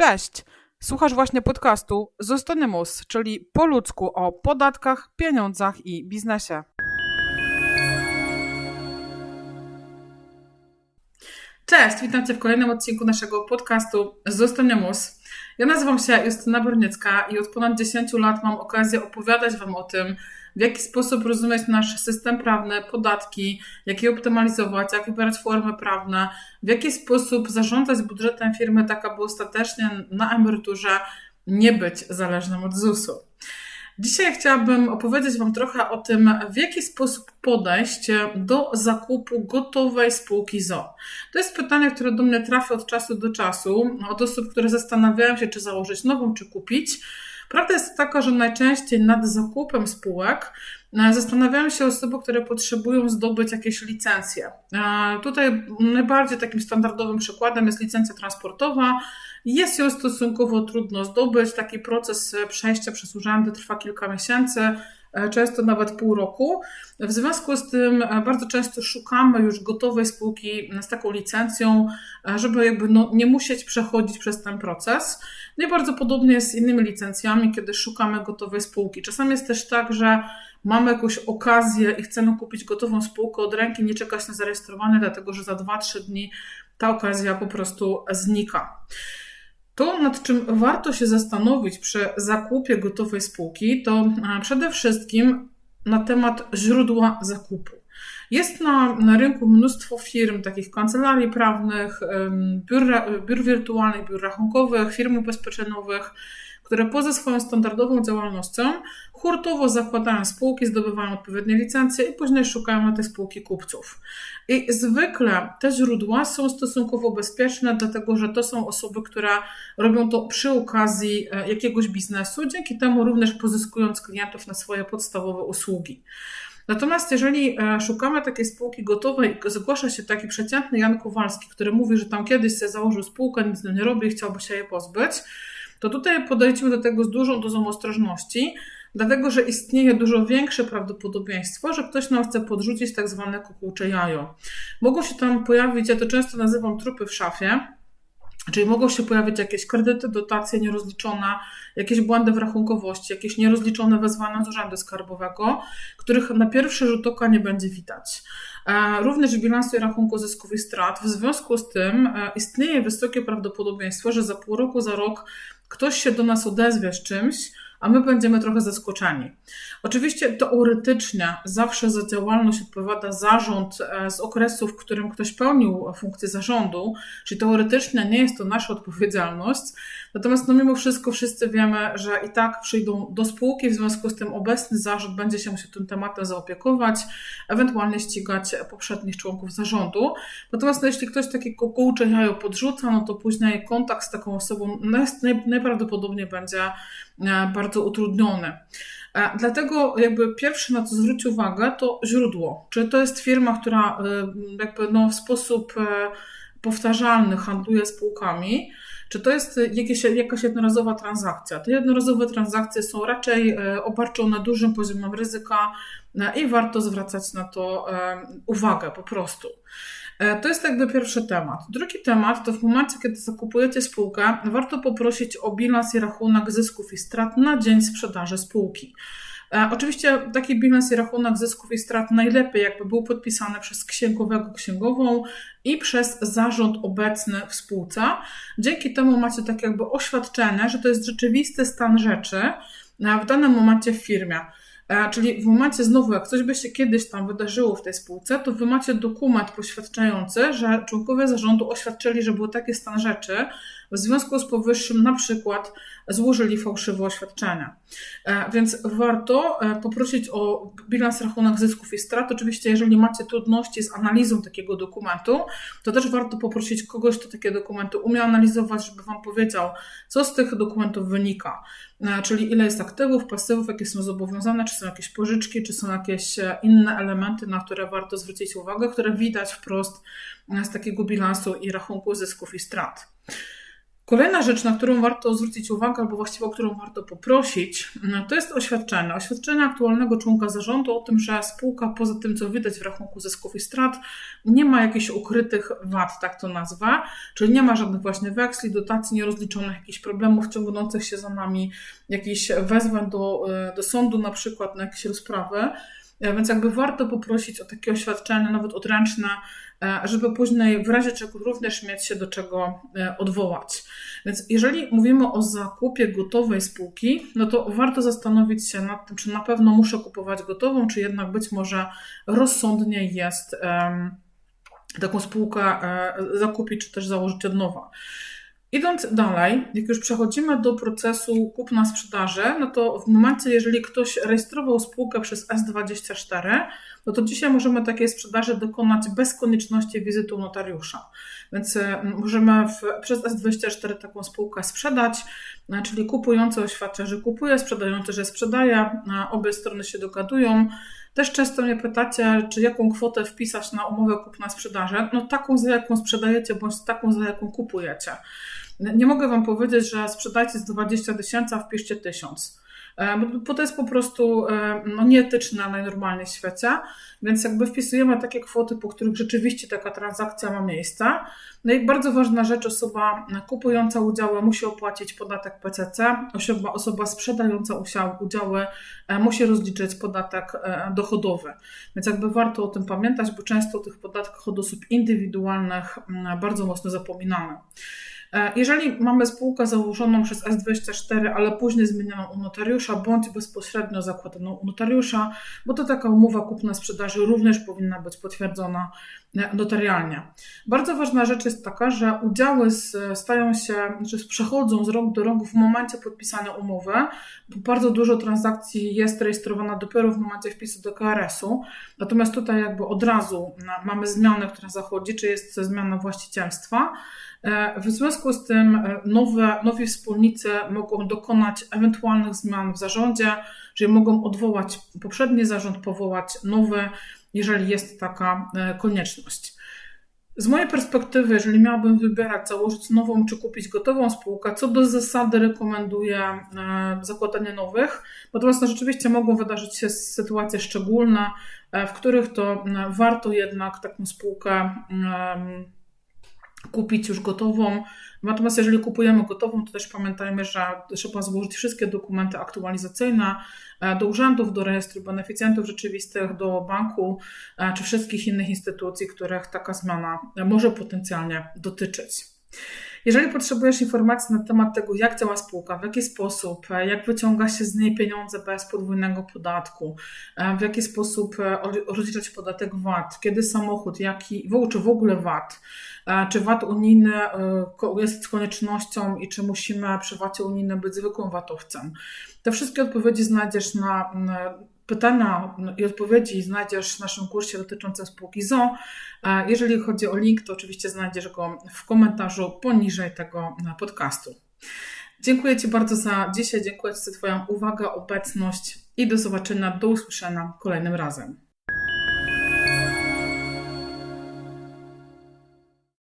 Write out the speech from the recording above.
Cześć! Słuchasz właśnie podcastu Zostanymus, czyli po ludzku o podatkach, pieniądzach i biznesie. Cześć, witam Cię w kolejnym odcinku naszego podcastu Zostanymus. Ja nazywam się Justyna Berniecka i od ponad 10 lat mam okazję opowiadać Wam o tym, w jaki sposób rozumieć nasz system prawny, podatki, jak je optymalizować, jak wybierać formy prawne, w jaki sposób zarządzać budżetem firmy tak, aby ostatecznie na emeryturze nie być zależnym od ZUS-u. Dzisiaj chciałabym opowiedzieć Wam trochę o tym, w jaki sposób podejść do zakupu gotowej spółki ZO. To jest pytanie, które do mnie trafia od czasu do czasu, od osób, które zastanawiają się, czy założyć nową, czy kupić. Prawda jest taka, że najczęściej nad zakupem spółek e, zastanawiają się osoby, które potrzebują zdobyć jakieś licencje. E, tutaj najbardziej takim standardowym przykładem jest licencja transportowa. Jest ją stosunkowo trudno zdobyć. Taki proces przejścia przez urzędy trwa kilka miesięcy często nawet pół roku. W związku z tym e, bardzo często szukamy już gotowej spółki z taką licencją, e, żeby jakby no nie musieć przechodzić przez ten proces. No i bardzo podobnie jest z innymi licencjami, kiedy szukamy gotowej spółki. Czasami jest też tak, że mamy jakąś okazję i chcemy kupić gotową spółkę od ręki, nie czekać na zarejestrowanie, dlatego że za 2-3 dni ta okazja po prostu znika. To, nad czym warto się zastanowić przy zakupie gotowej spółki, to przede wszystkim na temat źródła zakupu. Jest na, na rynku mnóstwo firm, takich kancelarii prawnych, biur, biur wirtualnych, biur rachunkowych, firm ubezpieczeniowych, które poza swoją standardową działalnością hurtowo zakładają spółki, zdobywają odpowiednie licencje i później szukają na te spółki kupców. I zwykle te źródła są stosunkowo bezpieczne, dlatego że to są osoby, które robią to przy okazji e, jakiegoś biznesu, dzięki temu również pozyskując klientów na swoje podstawowe usługi. Natomiast jeżeli e, szukamy takiej spółki gotowej i zgłasza się taki przeciętny Jan Kowalski, który mówi, że tam kiedyś sobie założył spółkę, nic nie robi i chciałby się jej pozbyć, to tutaj podejdźmy do tego z dużą dozą ostrożności, dlatego że istnieje dużo większe prawdopodobieństwo, że ktoś nam chce podrzucić tak zwane kukułcze jajo. Mogą się tam pojawić, ja to często nazywam trupy w szafie, Czyli mogą się pojawić jakieś kredyty, dotacje nierozliczone, jakieś błędy w rachunkowości, jakieś nierozliczone wezwania z urzędu skarbowego, których na pierwszy rzut oka nie będzie widać. E, również w bilansie rachunku zysków i strat. W związku z tym e, istnieje wysokie prawdopodobieństwo, że za pół roku, za rok ktoś się do nas odezwie z czymś, a my będziemy trochę zaskoczeni. Oczywiście teoretycznie zawsze za działalność odpowiada zarząd e, z okresu, w którym ktoś pełnił funkcję zarządu, czyli teoretycznie nie jest to nasza odpowiedzialność, natomiast no mimo wszystko wszyscy wiemy, że i tak przyjdą do spółki, w związku z tym obecny zarząd będzie się musiał tym tematem zaopiekować, ewentualnie ścigać poprzednich członków zarządu. Natomiast no, jeśli ktoś takiego kółcze jajo podrzuca, no to później kontakt z taką osobą najprawdopodobniej będzie e, bardzo utrudniony. E, dlatego jakby pierwsze na co zwrócić uwagę to źródło. Czy to jest firma, która e, jakby no w sposób e, powtarzalny handluje spółkami, czy to jest jakieś, jakaś jednorazowa transakcja. Te jednorazowe transakcje są raczej obarczone dużym poziomem ryzyka i warto zwracać na to uwagę po prostu. To jest jakby pierwszy temat. Drugi temat to w momencie, kiedy zakupujecie spółkę, warto poprosić o bilans i rachunek zysków i strat na dzień sprzedaży spółki. E, oczywiście taki bilans i rachunek zysków i strat najlepiej jakby był podpisany przez księgowego księgową i przez zarząd obecny w spółce. Dzięki temu macie tak jakby oświadczenie, że to jest rzeczywisty stan rzeczy e, w danym momencie w firmie. Czyli w momencie znowu, jak coś by się kiedyś tam wydarzyło w tej spółce, to wy macie dokument poświadczający, że członkowie zarządu oświadczyli, że był taki stan rzeczy, w związku z powyższym na przykład złożyli fałszywe oświadczenia. E, więc warto e, poprosić o bilans rachunek zysków i strat. Oczywiście, jeżeli macie trudności z analizą takiego dokumentu, to też warto poprosić kogoś, kto takie dokumenty umie analizować, żeby Wam powiedział, co z tych dokumentów wynika. E, czyli ile jest aktywów, pasywów, jakie są zobowiązane, czy są jakieś pożyczki, czy są jakieś inne elementy, na które warto zwrócić uwagę, które widać wprost z takiego bilansu i rachunku zysków i strat. Kolejna rzecz, na którą warto zwrócić uwagę, albo właściwie o którą warto poprosić, no, to jest oświadczenie. Oświadczenie aktualnego członka zarządu o tym, że spółka poza tym, co widać w rachunku zysków i strat, nie ma jakichś ukrytych wad, tak to nazwę, czyli nie ma żadnych właśnie weksli, dotacji nierozliczonych, jakichś problemów ciągnących się za nami, jakichś wezwań do, e, do sądu na przykład na jakieś rozprawy. E, więc jakby warto poprosić o takie oświadczenie, nawet odręczne, żeby później w razie czego również mieć się do czego e, odwołać. Więc jeżeli mówimy o zakupie gotowej spółki, no to warto zastanowić się nad tym, czy na pewno muszę kupować gotową, czy jednak być może rozsądniej jest taką spółkę zakupić, czy też założyć od nowa. Idąc dalej, jak już przechodzimy do procesu kupna-sprzedaży, no to w momencie, jeżeli ktoś rejestrował spółkę przez S24, no to dzisiaj możemy takiej sprzedaży dokonać bez konieczności wizyty notariusza. Więc e, możemy w, przez S24 taką spółkę sprzedać, e, czyli kupujący oświadcza, że kupuje, sprzedający, że sprzedaje, e, obie strony się dogadują. Też często mnie pytacie, czy jaką kwotę wpisać na umowę kupna-sprzedaży. No taką, za jaką sprzedajecie, bądź taką, za jaką kupujecie. Nie mogę Wam powiedzieć, że sprzedajcie z 20 tysięcy, a wpiszcie 1000. E, bo to jest po prostu e, no, nieetyczne najnormalniej w świecie, więc jakby wpisujemy takie kwoty, po których rzeczywiście taka transakcja ma miejsce. No i bardzo ważna rzecz, osoba kupująca udziały musi opłacić podatek PCC, osoba, osoba sprzedająca udziały e, musi rozliczyć podatek dochodowy. Więc jakby warto o tym pamiętać, bo często o tych podatkach od osób indywidualnych bardzo mocno zapominamy. E, jeżeli mamy spółkę założoną przez S24, ale później zmienioną u notariusza, bądź bezpośrednio zakładaną u notariusza, bo to taka umowa kupna-sprzedaży również powinna być potwierdzona e, notarialnie. Bardzo ważna rzecz jest taka, że udziały stają się, znaczy przechodzą z rąk do rąk w momencie podpisania umowy, bo bardzo dużo transakcji jest rejestrowana dopiero w momencie wpisu do KRS-u, natomiast tutaj jakby od razu mamy zmianę, która zachodzi, czy jest zmiana właścicielstwa, E, w związku z tym e, nowe, nowi wspólnicy mogą dokonać ewentualnych zmian w zarządzie, czyli mogą odwołać poprzedni zarząd, powołać nowy, jeżeli jest taka e, konieczność. Z mojej perspektywy, jeżeli miałabym wybierać, założyć nową czy kupić gotową spółkę, co do zasady rekomenduję zakładanie nowych, natomiast no, rzeczywiście mogą wydarzyć się sytuacje szczególne, w których to warto jednak taką spółkę kupić już gotową. Natomiast jeżeli kupujemy gotową, to też pamiętajmy, że trzeba złożyć wszystkie dokumenty aktualizacyjne e, do urzędów, do rejestru beneficjentów rzeczywistych, do banku e, czy wszystkich innych instytucji, których taka zmiana może potencjalnie dotyczyć. Jeżeli potrzebujesz informacji na temat tego, jak działa spółka, w jaki sposób, e, jak wyciąga się z niej pieniądze bez podwójnego podatku, w jaki sposób rozliczać podatek VAT, kiedy samochód, jaki, czy w ogóle VAT, czy VAT unijny e, jest koniecznością i czy musimy przy VAT unijnym być zwykłym VAT-owcem? Te wszystkie odpowiedzi znajdziesz na pytania i odpowiedzi znajdziesz w naszym kursie dotyczącym spółki ZO. Jeżeli chodzi o link, to oczywiście znajdziesz go w komentarzu poniżej tego podcastu. Dziękuję Ci bardzo za dzisiaj, dziękuję Ci za Twoją uwagę, obecność i do zobaczenia, do usłyszenia kolejnym razem.